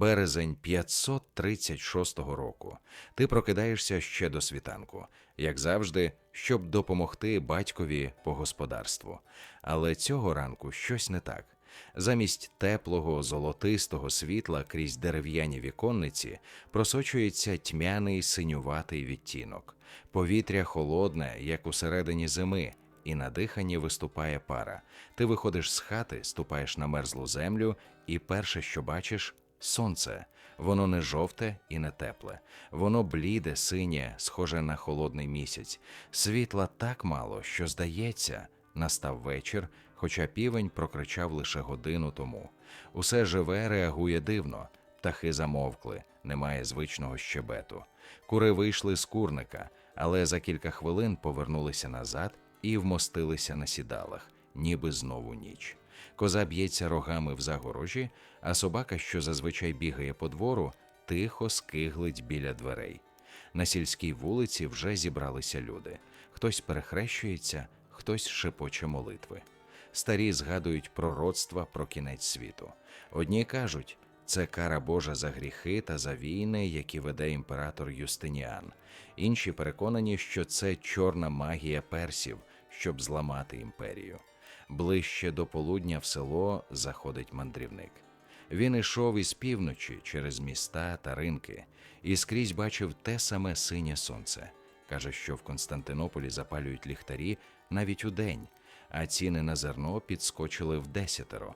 Березень 536 року. Ти прокидаєшся ще до світанку, як завжди, щоб допомогти батькові по господарству. Але цього ранку щось не так. Замість теплого, золотистого світла крізь дерев'яні віконниці просочується тьмяний синюватий відтінок. Повітря холодне, як у середині зими, і на диханні виступає пара. Ти виходиш з хати, ступаєш на мерзлу землю, і перше, що бачиш сонце. Воно не жовте і не тепле, воно бліде, синє, схоже на холодний місяць. Світла так мало, що здається, настав вечір, хоча півень прокричав лише годину тому. Усе живе реагує дивно. Птахи замовкли, немає звичного щебету. Кури вийшли з курника, але за кілька хвилин повернулися назад і вмостилися на сідалах, ніби знову ніч. Коза б'ється рогами в загорожі, а собака, що зазвичай бігає по двору, тихо скиглить біля дверей. На сільській вулиці вже зібралися люди. Хтось перехрещується, хтось шепоче молитви. Старі згадують пророцтва про кінець світу. Одні кажуть, це кара Божа за гріхи та за війни, які веде імператор Юстиніан. Інші переконані, що це чорна магія персів, щоб зламати імперію. Ближче до полудня в село заходить мандрівник. Він ішов із півночі через міста та ринки і скрізь бачив те саме синє сонце. Каже, що в Константинополі запалюють ліхтарі навіть у день, а ціни на зерно підскочили в десятеро.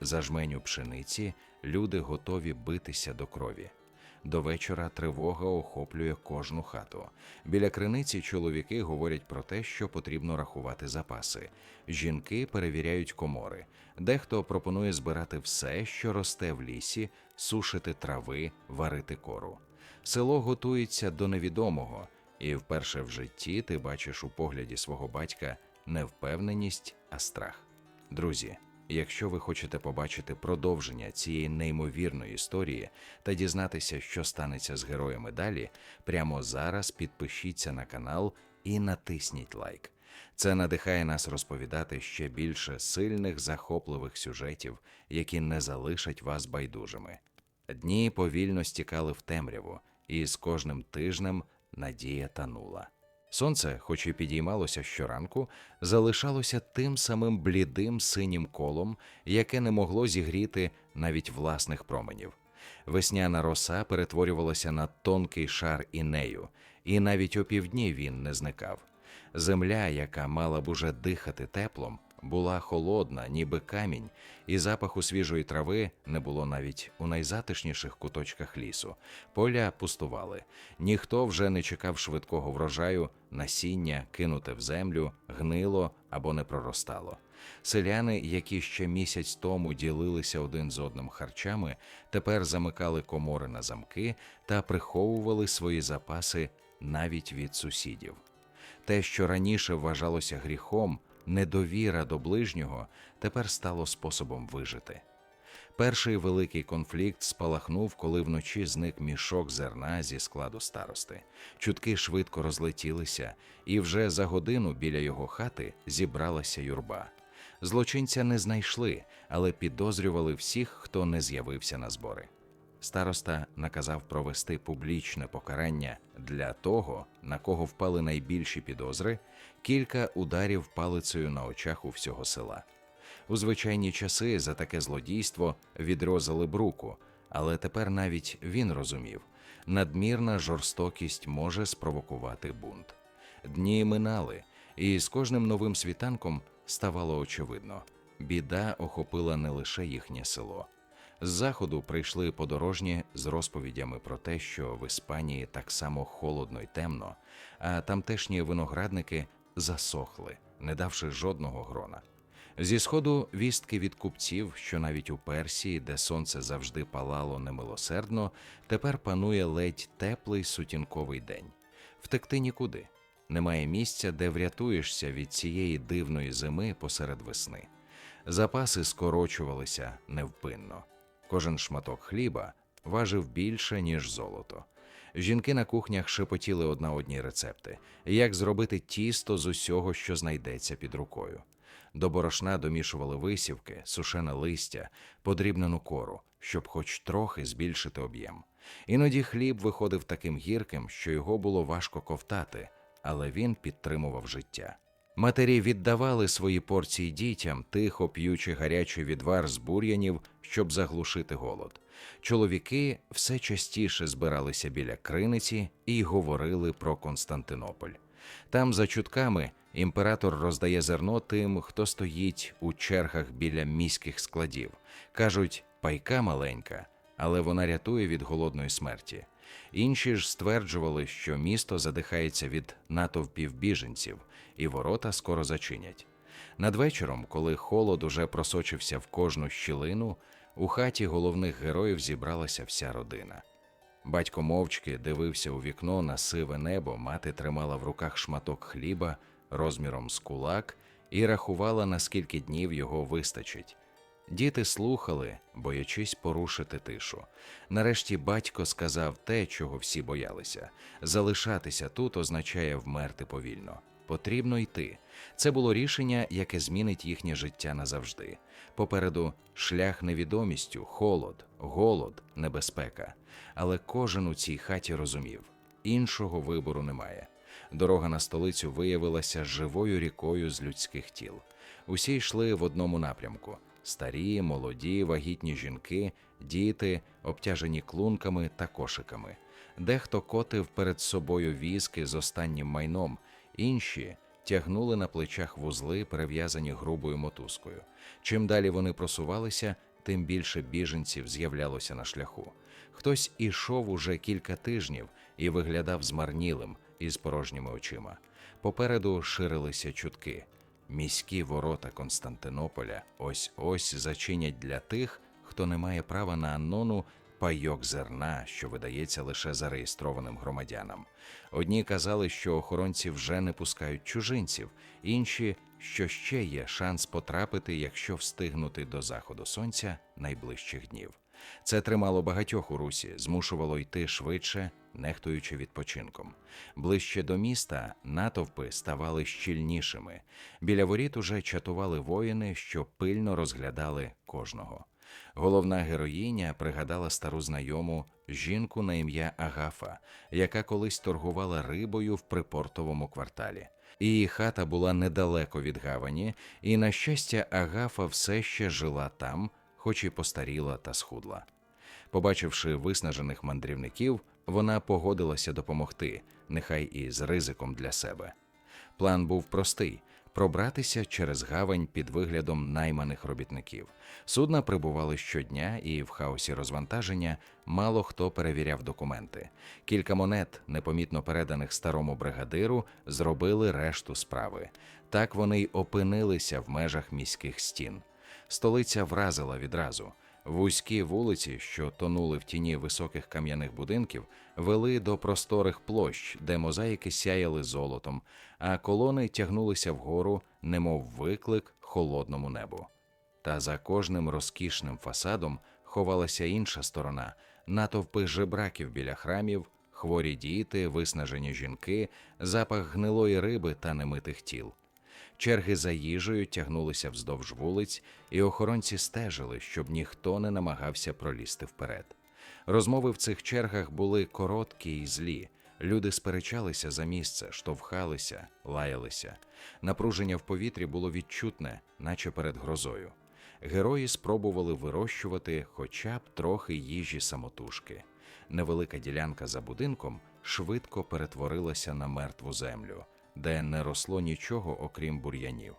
За жменю пшениці люди готові битися до крові. До вечора тривога охоплює кожну хату. Біля криниці чоловіки говорять про те, що потрібно рахувати запаси. Жінки перевіряють комори. Дехто пропонує збирати все, що росте в лісі, сушити трави, варити кору. Село готується до невідомого, і вперше в житті ти бачиш у погляді свого батька не впевненість, а страх. Друзі, якщо ви хочете побачити продовження цієї неймовірної історії та дізнатися, що станеться з героями далі, прямо зараз підпишіться на канал і натисніть лайк. Це надихає нас розповідати ще більше сильних, захопливих сюжетів, які не залишать вас байдужими. Дні повільно стікали в темряву, і з кожним тижнем надія танула. Сонце, хоч і підіймалося щоранку, залишалося тим самим блідим синім колом, яке не могло зігріти навіть власних променів. Весняна роса перетворювалася на тонкий шар інею, і навіть опівдні він не зникав. Земля, яка мала б уже дихати теплом, була холодна, ніби камінь, і запаху свіжої трави не було навіть у найзатишніших куточках лісу. Поля пустували. Ніхто вже не чекав швидкого врожаю, насіння, кинуте в землю, гнило або не проростало. Селяни, які ще місяць тому ділилися один з одним харчами, тепер замикали комори на замки та приховували свої запаси навіть від сусідів. Те, що раніше вважалося гріхом, недовіра до ближнього, тепер стало способом вижити. Перший великий конфлікт спалахнув, коли вночі зник мішок зерна зі складу старости. Чутки швидко розлетілися, і вже за годину біля його хати зібралася юрба. Злочинця не знайшли, але підозрювали всіх, хто не з'явився на збори. Староста наказав провести публічне покарання для того, на кого впали найбільші підозри, кілька ударів палицею на очах у всього села. У звичайні часи за таке злодійство відрозали бруку, але тепер навіть він розумів, надмірна жорстокість може спровокувати бунт. Дні минали, і з кожним новим світанком ставало очевидно, біда охопила не лише їхнє село. З заходу прийшли подорожні з розповідями про те, що в Іспанії так само холодно й темно, а тамтешні виноградники засохли, не давши жодного грона. Зі сходу вістки від купців, що навіть у Персії, де сонце завжди палало немилосердно, тепер панує ледь теплий сутінковий день. Втекти нікуди. Немає місця, де врятуєшся від цієї дивної зими посеред весни. Запаси скорочувалися невпинно. Кожен шматок хліба важив більше, ніж золото. Жінки на кухнях шепотіли одна одній рецепти, як зробити тісто з усього, що знайдеться під рукою. До борошна домішували висівки, сушене листя, подрібнену кору, щоб хоч трохи збільшити об'єм. Іноді хліб виходив таким гірким, що його було важко ковтати, але він підтримував життя. Матері віддавали свої порції дітям, тихо п'ючи гарячий відвар з бур'янів, щоб заглушити голод. Чоловіки все частіше збиралися біля криниці і говорили про Константинополь. Там, за чутками, імператор роздає зерно тим, хто стоїть у чергах біля міських складів. Кажуть, пайка маленька, але вона рятує від голодної смерті. Інші ж стверджували, що місто задихається від натовпів біженців, і ворота скоро зачинять. Надвечором, коли холод уже просочився в кожну щілину, у хаті головних героїв зібралася вся родина. Батько мовчки дивився у вікно на сиве небо, мати тримала в руках шматок хліба розміром з кулак і рахувала, на скільки днів його вистачить. Діти слухали, боячись порушити тишу. Нарешті батько сказав те, чого всі боялися: залишатися тут означає вмерти повільно. Потрібно йти. Це було рішення, яке змінить їхнє життя назавжди. Попереду шлях невідомістю, холод, голод, небезпека. Але кожен у цій хаті розумів іншого вибору немає. Дорога на столицю виявилася живою рікою з людських тіл. Усі йшли в одному напрямку: старі, молоді, вагітні жінки, діти, обтяжені клунками та кошиками. Дехто котив перед собою візки з останнім майном, інші тягнули на плечах вузли, перев'язані грубою мотузкою. Чим далі вони просувалися, тим більше біженців з'являлося на шляху. Хтось ішов уже кілька тижнів і виглядав змарнілим із порожніми очима. Попереду ширилися чутки. Міські ворота Константинополя ось ось зачинять для тих, хто не має права на аннону пайок зерна, що видається лише зареєстрованим громадянам. Одні казали, що охоронці вже не пускають чужинців, інші, що ще є шанс потрапити, якщо встигнути до заходу сонця найближчих днів. Це тримало багатьох у русі, змушувало йти швидше, нехтуючи відпочинком. Ближче до міста натовпи ставали щільнішими. Біля воріт уже чатували воїни, що пильно розглядали кожного. Головна героїня пригадала стару знайому жінку на ім'я Агафа, яка колись торгувала рибою в припортовому кварталі. Її хата була недалеко від гавані, і, на щастя, Агафа все ще жила там, хоч і постаріла та схудла. Побачивши виснажених мандрівників, вона погодилася допомогти, нехай і з ризиком для себе. План був простий пробратися через гавань під виглядом найманих робітників. Судна прибували щодня, і в хаосі розвантаження мало хто перевіряв документи. Кілька монет, непомітно переданих старому бригадиру, зробили решту справи. Так вони й опинилися в межах міських стін. Столиця вразила відразу. Вузькі вулиці, що тонули в тіні високих кам'яних будинків, вели до просторих площ, де мозаїки сяяли золотом, а колони тягнулися вгору, немов виклик холодному небу. Та за кожним розкішним фасадом ховалася інша сторона натовпи жебраків біля храмів, хворі діти, виснажені жінки, запах гнилої риби та немитих тіл. Черги за їжею тягнулися вздовж вулиць, і охоронці стежили, щоб ніхто не намагався пролізти вперед. Розмови в цих чергах були короткі і злі. Люди сперечалися за місце, штовхалися, лаялися. Напруження в повітрі було відчутне, наче перед грозою. Герої спробували вирощувати хоча б трохи їжі самотужки. Невелика ділянка за будинком швидко перетворилася на мертву землю де не росло нічого, окрім бур'янів.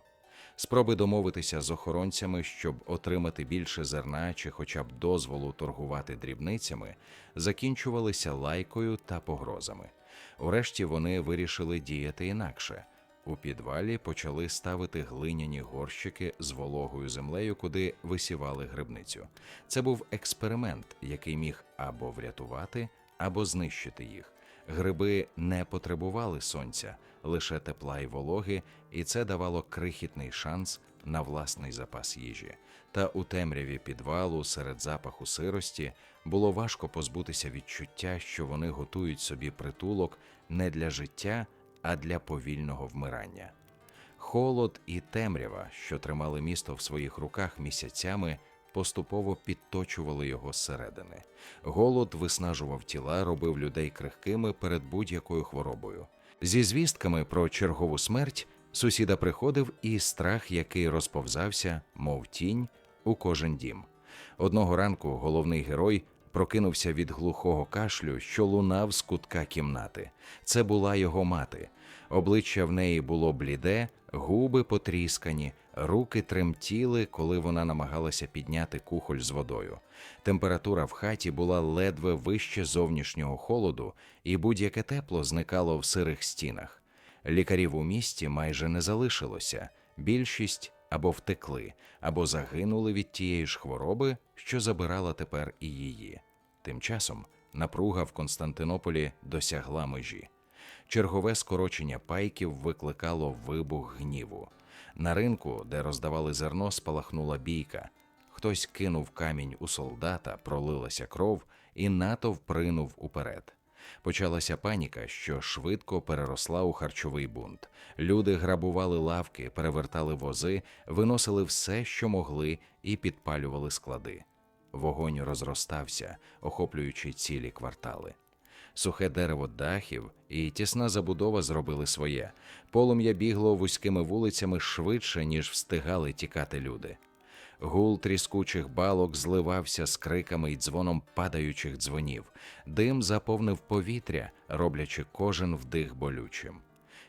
Спроби домовитися з охоронцями, щоб отримати більше зерна чи хоча б дозволу торгувати дрібницями, закінчувалися лайкою та погрозами. Урешті вони вирішили діяти інакше. У підвалі почали ставити глиняні горщики з вологою землею, куди висівали грибницю. Це був експеримент, який міг або врятувати, або знищити їх. Гриби не потребували сонця, лише тепла й вологи, і це давало крихітний шанс на власний запас їжі. Та у темряві підвалу серед запаху сирості було важко позбутися відчуття, що вони готують собі притулок не для життя, а для повільного вмирання. Холод і темрява, що тримали місто в своїх руках місяцями, поступово підточували його зсередини. Голод виснажував тіла, робив людей крихкими перед будь-якою хворобою. Зі звістками про чергову смерть сусіда приходив і страх, який розповзався, мов тінь, у кожен дім. Одного ранку головний герой прокинувся від глухого кашлю, що лунав з кутка кімнати. Це була його мати. Обличчя в неї було бліде, губи потріскані, руки тремтіли, коли вона намагалася підняти кухоль з водою. Температура в хаті була ледве вище зовнішнього холоду, і будь-яке тепло зникало в сирих стінах. Лікарів у місті майже не залишилося. Більшість або втекли, або загинули від тієї ж хвороби, що забирала тепер і її. Тим часом напруга в Константинополі досягла межі. Чергове скорочення пайків викликало вибух гніву. На ринку, де роздавали зерно, спалахнула бійка. Хтось кинув камінь у солдата, пролилася кров, і натовп принув уперед. Почалася паніка, що швидко переросла у харчовий бунт. Люди грабували лавки, перевертали вози, виносили все, що могли, і підпалювали склади. Вогонь розростався, охоплюючи цілі квартали. Сухе дерево дахів і тісна забудова зробили своє. Полум'я бігло вузькими вулицями швидше, ніж встигали тікати люди. Гул тріскучих балок зливався з криками й дзвоном падаючих дзвонів. Дим заповнив повітря, роблячи кожен вдих болючим.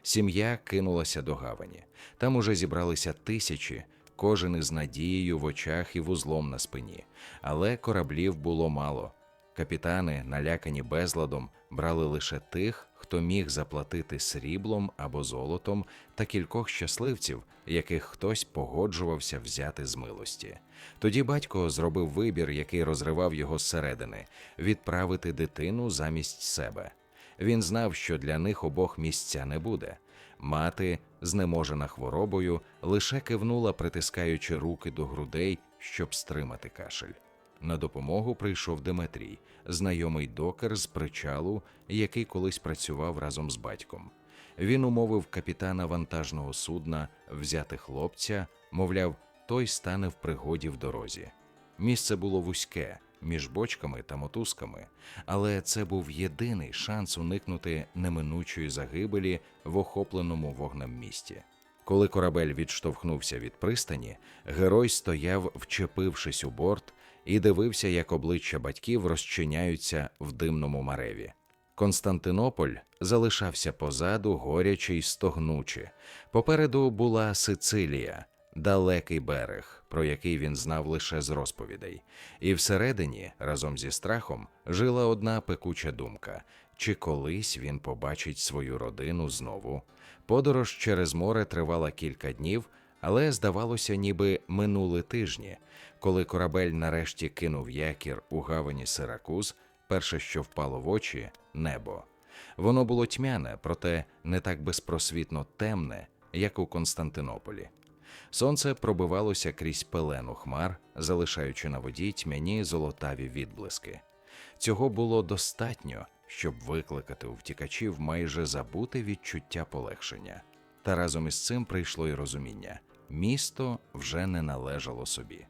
Сім'я кинулася до гавані. Там уже зібралися тисячі, кожен із надією в очах і вузлом на спині. Але кораблів було мало. Капітани, налякані безладом, брали лише тих, хто міг заплатити сріблом або золотом, та кількох щасливців, яких хтось погоджувався взяти з милості. Тоді батько зробив вибір, який розривав його зсередини відправити дитину замість себе. Він знав, що для них обох місця не буде. Мати, знеможена хворобою, лише кивнула, притискаючи руки до грудей, щоб стримати кашель. На допомогу прийшов Деметрій, знайомий докер з причалу, який колись працював разом з батьком. Він умовив капітана вантажного судна взяти хлопця, мовляв, той стане в пригоді в дорозі. Місце було вузьке, між бочками та мотузками, але це був єдиний шанс уникнути неминучої загибелі в охопленому вогнем місті. Коли корабель відштовхнувся від пристані, герой стояв, вчепившись у борт, і дивився, як обличчя батьків розчиняються в димному мареві. Константинополь залишався позаду, горяче й стогнуче. Попереду була Сицилія, далекий берег, про який він знав лише з розповідей. І всередині, разом зі страхом, жила одна пекуча думка: чи колись він побачить свою родину знову? Подорож через море тривала кілька днів, але здавалося, ніби минули тижні. Коли корабель нарешті кинув якір у гавані Сиракуз, перше, що впало в очі небо. Воно було тьмяне, проте не так безпросвітно темне, як у Константинополі. Сонце пробивалося крізь пелену хмар, залишаючи на воді тьмяні золотаві відблиски. Цього було достатньо, щоб викликати у втікачів майже забуте відчуття полегшення. Та разом із цим прийшло й розуміння місто вже не належало собі.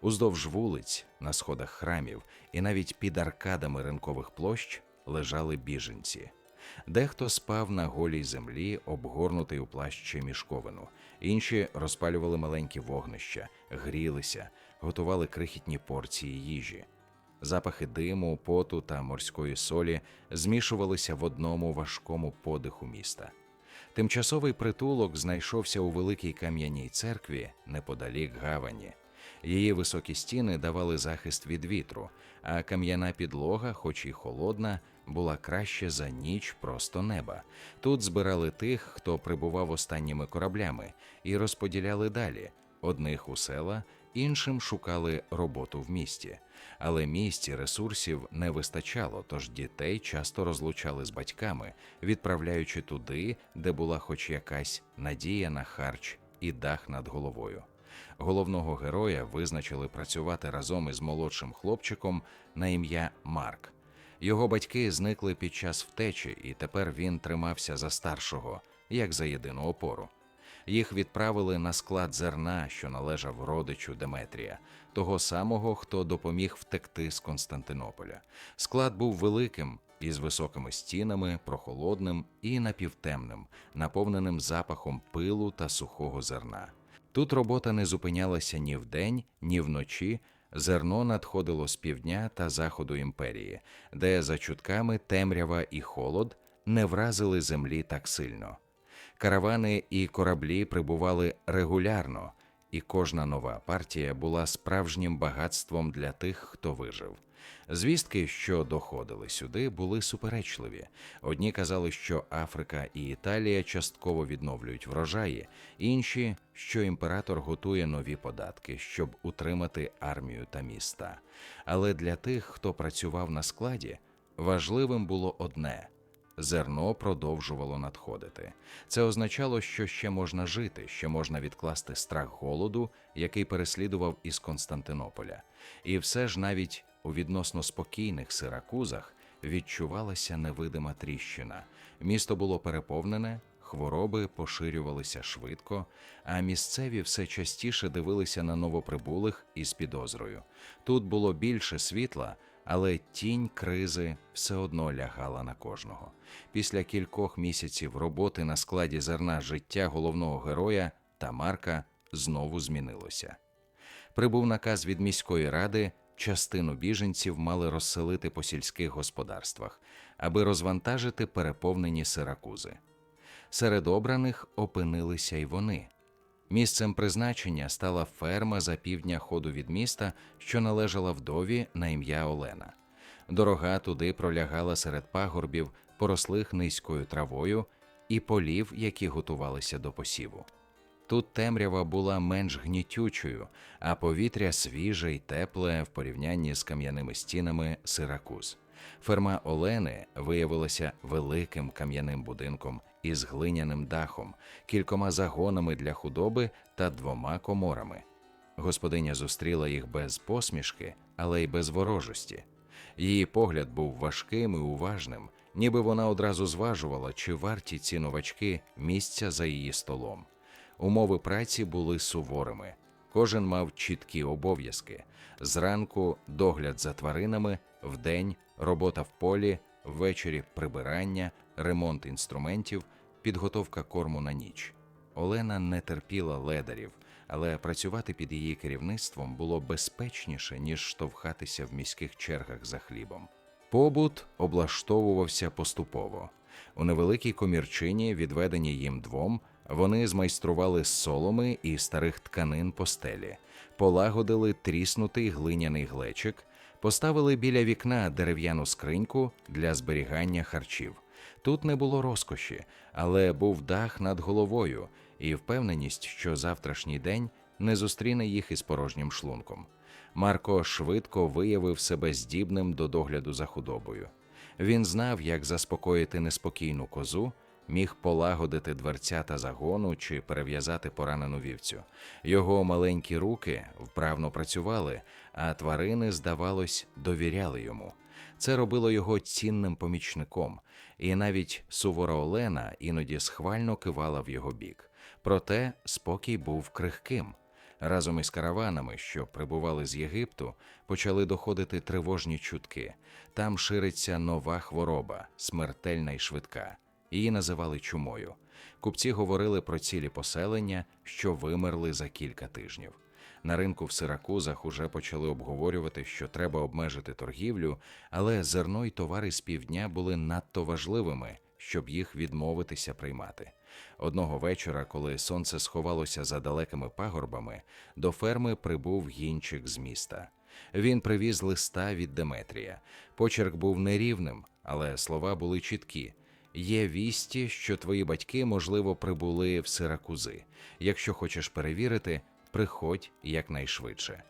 Уздовж вулиць, на сходах храмів і навіть під аркадами ринкових площ лежали біженці. Дехто спав на голій землі, обгорнутий у плащі мішковину, інші розпалювали маленькі вогнища, грілися, готували крихітні порції їжі. Запахи диму, поту та морської солі змішувалися в одному важкому подиху міста. Тимчасовий притулок знайшовся у великій кам'яній церкві неподалік гавані. Її високі стіни давали захист від вітру, а кам'яна підлога, хоч і холодна, була краще за ніч просто неба. Тут збирали тих, хто прибував останніми кораблями, і розподіляли далі одних у села, іншим шукали роботу в місті. Але місті ресурсів не вистачало, тож дітей часто розлучали з батьками, відправляючи туди, де була хоч якась надія на харч і дах над головою. Головного героя визначили працювати разом із молодшим хлопчиком на ім'я Марк. Його батьки зникли під час втечі, і тепер він тримався за старшого, як за єдину опору. Їх відправили на склад зерна, що належав родичу Деметрія, того самого, хто допоміг втекти з Константинополя. Склад був великим, із високими стінами, прохолодним і напівтемним, наповненим запахом пилу та сухого зерна. Тут робота не зупинялася ні вдень, ні вночі. Зерно надходило з півдня та заходу імперії, де за чутками темрява і холод не вразили землі так сильно. Каравани і кораблі прибували регулярно, і кожна нова партія була справжнім багатством для тих, хто вижив. Звістки, що доходили сюди, були суперечливі. Одні казали, що Африка і Італія частково відновлюють врожаї, інші, що імператор готує нові податки, щоб утримати армію та міста. Але для тих, хто працював на складі, важливим було одне. Зерно продовжувало надходити. Це означало, що ще можна жити, ще можна відкласти страх голоду, який переслідував із Константинополя. І все ж навіть у відносно спокійних сиракузах відчувалася невидима тріщина. Місто було переповнене, хвороби поширювалися швидко, а місцеві все частіше дивилися на новоприбулих із підозрою. Тут було більше світла, але тінь кризи все одно лягала на кожного. Після кількох місяців роботи на складі зерна життя головного героя та Марка знову змінилося. Прибув наказ від міської ради частину біженців мали розселити по сільських господарствах, аби розвантажити переповнені сиракузи. Серед обраних опинилися й вони. Місцем призначення стала ферма за півдня ходу від міста, що належала вдові на ім'я Олена. Дорога туди пролягала серед пагорбів, порослих низькою травою, і полів, які готувалися до посіву. Тут темрява була менш гнітючою, а повітря свіже й тепле в порівнянні з кам'яними стінами Сиракуз. Ферма Олени виявилася великим кам'яним будинком із глиняним дахом, кількома загонами для худоби та двома коморами. Господиня зустріла їх без посмішки, але й без ворожості. Її погляд був важким і уважним, ніби вона одразу зважувала, чи варті ці новачки місця за її столом. Умови праці були суворими. Кожен мав чіткі обов'язки: зранку догляд за тваринами, вдень робота в полі, ввечері прибирання, ремонт інструментів, підготовка корму на ніч. Олена не терпіла ледарів, але працювати під її керівництвом було безпечніше, ніж штовхатися в міських чергах за хлібом. Побут облаштовувався поступово. У невеликій комірчині, відведеній їм двом, вони змайстрували з соломи і старих тканин постелі, полагодили тріснутий глиняний глечик, поставили біля вікна дерев'яну скриньку для зберігання харчів. Тут не було розкоші, але був дах над головою і впевненість, що завтрашній день не зустріне їх із порожнім шлунком. Марко швидко виявив себе здібним до догляду за худобою. Він знав, як заспокоїти неспокійну козу міг полагодити дверцята загону чи перев'язати поранену вівцю. Його маленькі руки вправно працювали, а тварини, здавалось, довіряли йому. Це робило його цінним помічником, і навіть сувора Олена іноді схвально кивала в його бік. Проте спокій був крихким. Разом із караванами, що прибували з Єгипту, почали доходити тривожні чутки. Там шириться нова хвороба, смертельна і швидка. Її називали чумою. Купці говорили про цілі поселення, що вимерли за кілька тижнів. На ринку в Сиракузах уже почали обговорювати, що треба обмежити торгівлю, але зерно й товари з півдня були надто важливими, щоб їх відмовитися приймати. Одного вечора, коли сонце сховалося за далекими пагорбами, до ферми прибув гінчик з міста. Він привіз листа від Деметрія. Почерк був нерівним, але слова були чіткі. Є вісті, що твої батьки, можливо, прибули в Сиракузи. Якщо хочеш перевірити, приходь якнайшвидше.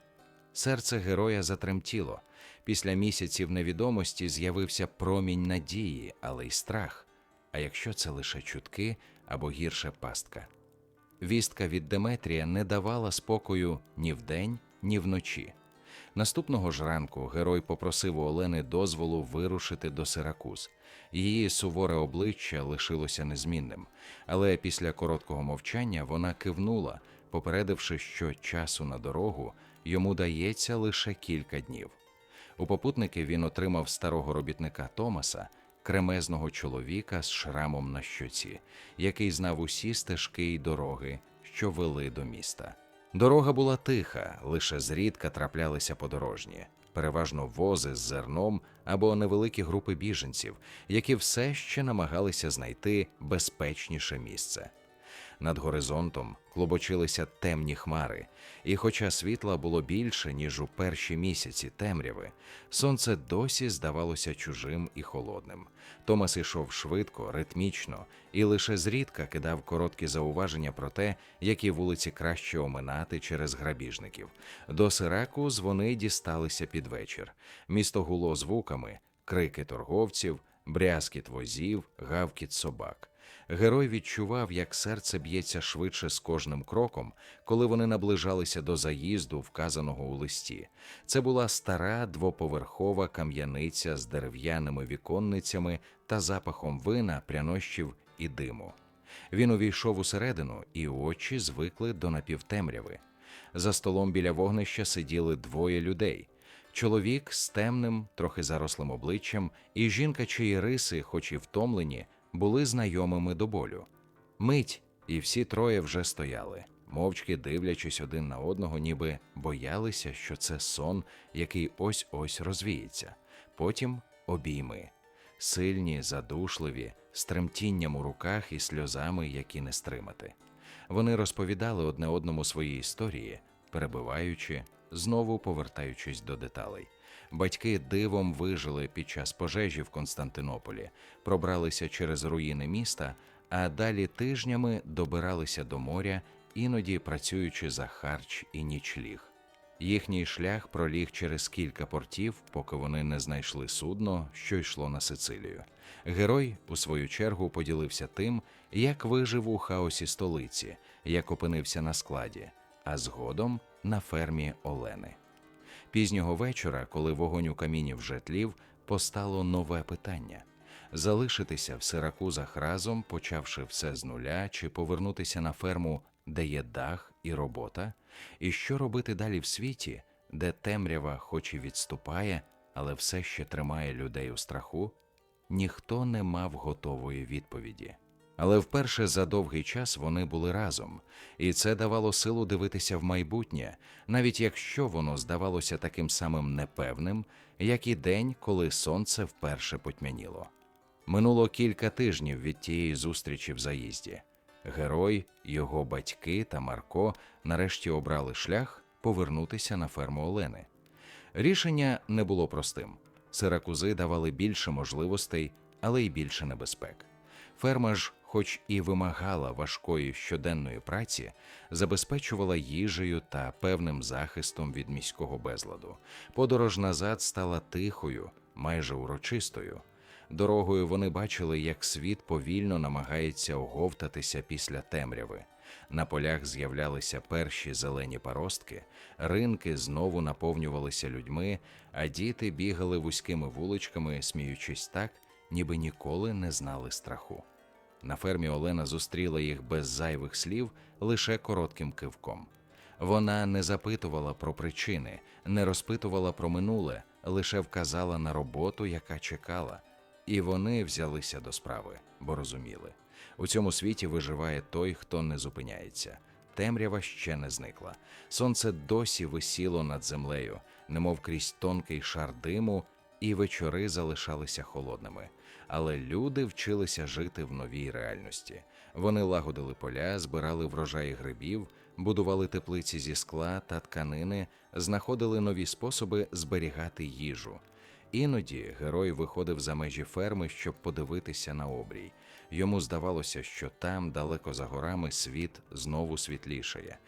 Серце героя затремтіло. Після місяців невідомості з'явився промінь надії, але й страх. А якщо це лише чутки або гірше пастка. Вістка від Деметрія не давала спокою ні вдень, ні вночі. Наступного ж ранку герой попросив у Олени дозволу вирушити до Сиракуз. Її суворе обличчя лишилося незмінним, але після короткого мовчання вона кивнула, попередивши, що часу на дорогу йому дається лише кілька днів. У попутники він отримав старого робітника Томаса, кремезного чоловіка з шрамом на щоці, який знав усі стежки й дороги, що вели до міста. Дорога була тиха, лише зрідка траплялися подорожні, переважно вози з зерном або невеликі групи біженців, які все ще намагалися знайти безпечніше місце. Над горизонтом клубочилися темні хмари, і хоча світла було більше, ніж у перші місяці темряви, сонце досі здавалося чужим і холодним. Томас ішов швидко, ритмічно і лише зрідка кидав короткі зауваження про те, які вулиці краще оминати через грабіжників. До Сиракуз вони дісталися під вечір. Місто гуло звуками, крики торговців, брязкіт возів, гавкіт собак. Герой відчував, як серце б'ється швидше з кожним кроком, коли вони наближалися до заїзду, вказаного у листі. Це була стара двоповерхова кам'яниця з дерев'яними віконницями та запахом вина, прянощів і диму. Він увійшов усередину, і очі звикли до напівтемряви. За столом біля вогнища сиділи двоє людей. Чоловік з темним, трохи зарослим обличчям, і жінка, чиї риси, хоч і втомлені, були знайомими до болю. Мить, і всі троє вже стояли, мовчки дивлячись один на одного, ніби боялися, що це сон, який ось ось розвіється. Потім обійми, сильні, задушливі, з тремтінням у руках і сльозами, які не стримати. Вони розповідали одне одному свої історії, перебиваючи, знову повертаючись до деталей. Батьки дивом вижили під час пожежі в Константинополі, пробралися через руїни міста, а далі тижнями добиралися до моря, іноді працюючи за харч і нічліг. Їхній шлях проліг через кілька портів, поки вони не знайшли судно, що йшло на Сицилію. Герой, у свою чергу, поділився тим, як вижив у хаосі столиці, як опинився на складі, а згодом на фермі Олени. Пізнього вечора, коли вогонь у каміні вже тлів, постало нове питання: залишитися в Сиракузах разом, почавши все з нуля, чи повернутися на ферму, де є дах і робота, і що робити далі в світі, де темрява, хоч і відступає, але все ще тримає людей у страху, ніхто не мав готової відповіді. Але вперше за довгий час вони були разом, і це давало силу дивитися в майбутнє, навіть якщо воно здавалося таким самим непевним, як і день, коли сонце вперше потьмяніло. Минуло кілька тижнів від тієї зустрічі в заїзді. Герой, його батьки та Марко нарешті обрали шлях повернутися на ферму Олени. Рішення не було простим. Сиракузи давали більше можливостей, але й більше небезпек. Ферма ж, хоч і вимагала важкої щоденної праці, забезпечувала їжею та певним захистом від міського безладу. Подорож назад стала тихою, майже урочистою. Дорогою вони бачили, як світ повільно намагається оговтатися після темряви. На полях з'являлися перші зелені паростки, ринки знову наповнювалися людьми, а діти бігали вузькими вуличками, сміючись так, ніби ніколи не знали страху. На фермі Олена зустріла їх без зайвих слів лише коротким кивком. Вона не запитувала про причини, не розпитувала про минуле, лише вказала на роботу, яка чекала, і вони взялися до справи, бо розуміли у цьому світі виживає той, хто не зупиняється. Темрява ще не зникла. Сонце досі висіло над землею, немов крізь тонкий шар диму, і вечори залишалися холодними. Але люди вчилися жити в новій реальності. Вони лагодили поля, збирали врожаї грибів, будували теплиці зі скла та тканини, знаходили нові способи зберігати їжу. Іноді герой виходив за межі ферми, щоб подивитися на обрій. Йому здавалося, що там, далеко за горами, світ знову світлішає.